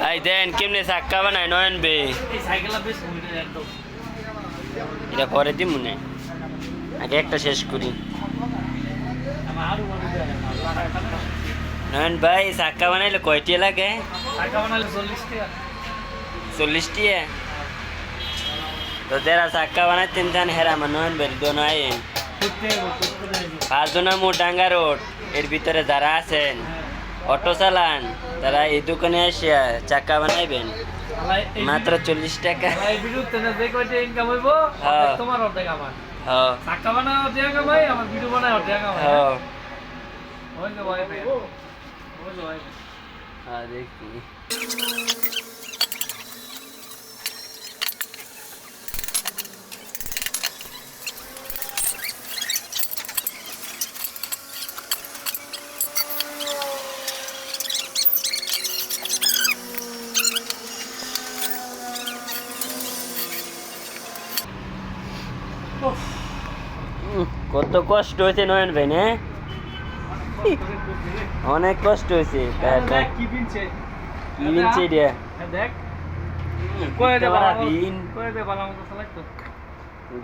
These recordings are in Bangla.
ভাই, দেন, কেমনে চাক্কা বানায়, নয়ন বে? এটা পরে দিই মনে আগে একটা শেষ করি। নয়ন ভাই, চাক্কা বানাইলে কয়টি লাগে? চল্লিশটি তো যারা চাক্কা বানাইতেন জান হেরা নয়ন ভাই দোনো আইন হবে করতে ডাঙ্গা রোড। এর ভিতরে যারা আছেন অটো চালান তারা এই দোকানে এসে চাকা বানাইবেন। মাত্র চল্লিশ টাকা। এই ভিডিও তেনে যে কয়টা ইনকাম হইব হ্যাঁ। তোমার অর্ধেক আমার হ্যাঁ টাকা বানায় অর্ধেক কামাই আমার ভিডিও বানায় অর্ধেক কামাই হ্যাঁ ওই যে ভাই ভাই ওই যে ভাই হ্যাঁ দেখি উহ, কত কষ্ট হয়েছে নয়ন ভাই না? অনেক কষ্ট হয়েছে। কি বিনছে? এটা দেখ।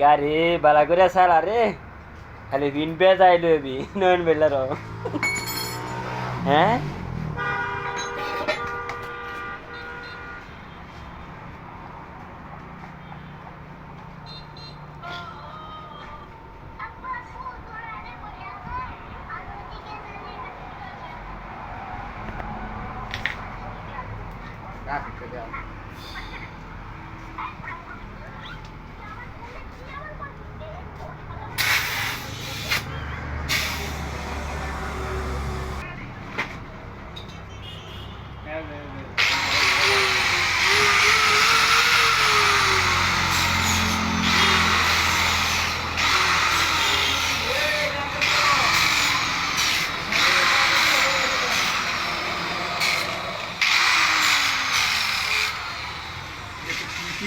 গাড়ি বালা করে সারা রে। খালি বিন পে যাই লবি নয়ন বেলার হ্যাঁ? ডিউক এটা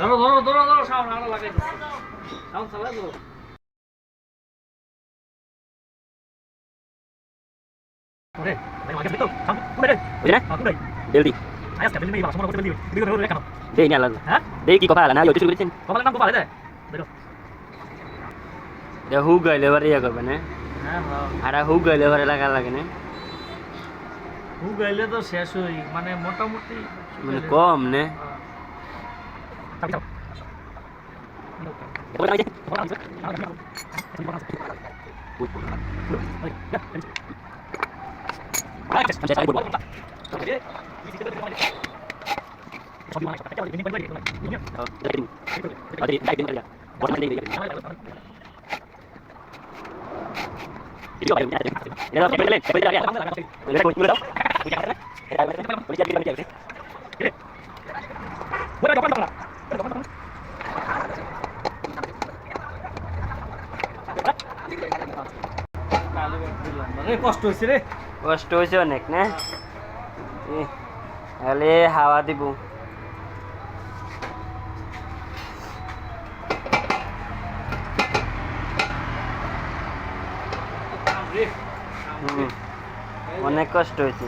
ধরো ধরো ধরো ধরো সাউন্ড আরও লাগাই সাউন্ড চালাই ধরো হ্যাঁ? হু ইয়া করবে না। হ্যাঁ হ্যাঁ। আর হু গইলে বারে লাগা লাগে না। হু গাইলে তো শেষ হই মানে মোটামুটি মানে কম না। Bukan dokter lah. কষ্ট হয়েছে রে। কষ্ট হয়েছে অনেক না? তাহলে হাওয়া দিব। অনেক কষ্ট হয়েছে।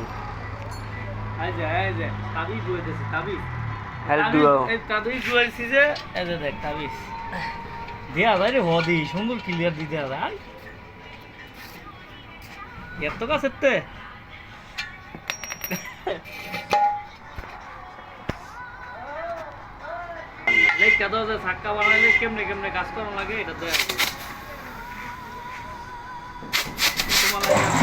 এই যে এই যে তাবিজ দুয়াইতেছে তাবিজ। হেল্প এত কাছে তে লেখা দাও যে ছাক্কা বানাইলে কেমনে কেমনে কাজ করা লাগে এটা দেয়া তোমার